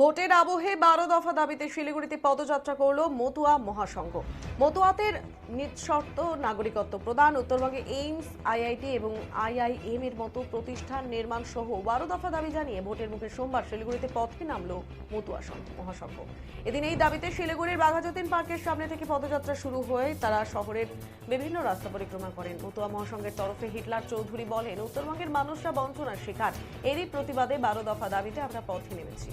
ভোটের আবহে বারো দফা দাবিতে শিলিগুড়িতে পদযাত্রা করল মতুয়া মহাসংঘ। মতুয়াদের নিঃশর্ত নাগরিকত্ব প্রদান, উত্তরবঙ্গে এইমস, আইআইটি এবং আইআইএম এর মতো প্রতিষ্ঠান নির্মাণ সহ বারো দফা দাবি জানিয়ে ভোটের মুখে সোমবার শিলিগুড়িতে পথে নামল মতুয়া সংঘ মহাসংঘ। এদিন এই দাবিতে শিলিগুড়ির বাঘাযতীন পার্কের সামনে থেকে পদযাত্রা শুরু হয়ে তারা শহরের বিভিন্ন রাস্তা পরিক্রমা করেন। মতুয়া মহাসংঘের তরফে হিটলার চৌধুরী বলেন, উত্তরবঙ্গের মানুষরা বঞ্চনার শিকার। এরই প্রতিবাদে বারো দফা দাবিতে আমরা পথে নেমেছি।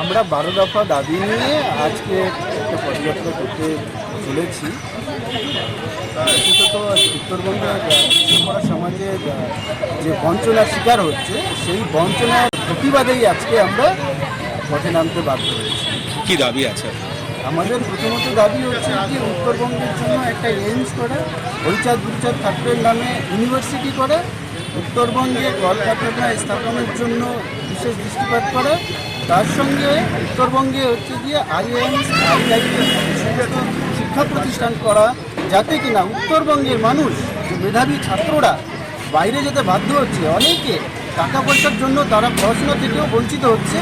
আমরা বারো দফা দাবি নিয়ে আজকে একটা পদযাত্রা করতে চলেছি। বিশেষত উত্তরবঙ্গের করা সমাজে যে বঞ্চনার শিকার হচ্ছে সেই বঞ্চনার প্রতিবাদেই আজকে আমরা পথে নামতে বাধ্য হয়েছি। কি দাবি আছে? আমাদের প্রথমত দাবি হচ্ছে যে উত্তরবঙ্গের জন্য একটা এইমস করা হরিচাঁদ গুরুচাঁদ ঠাকুরের নামে ইউনিভার্সিটি করা উত্তরবঙ্গে কলকারখানা স্থাপনের জন্য বিশেষ দৃষ্টিপাত করে। তার সঙ্গে উত্তরবঙ্গে হচ্ছে গিয়ে আইএমস শিক্ষা প্রতিষ্ঠান করা, যাতে কিনা উত্তরবঙ্গের মানুষ, মেধাবী ছাত্ররা বাইরে যেতে বাধ্য হচ্ছে। অনেকে টাকা পয়সার জন্য তারা পড়াশোনা থেকেও বঞ্চিত হচ্ছে।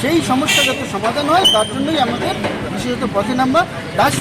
সেই সমস্যা যাতে সমাধান হয়, তার জন্যই আমাদের বিশেষত পথে নাম্বার তার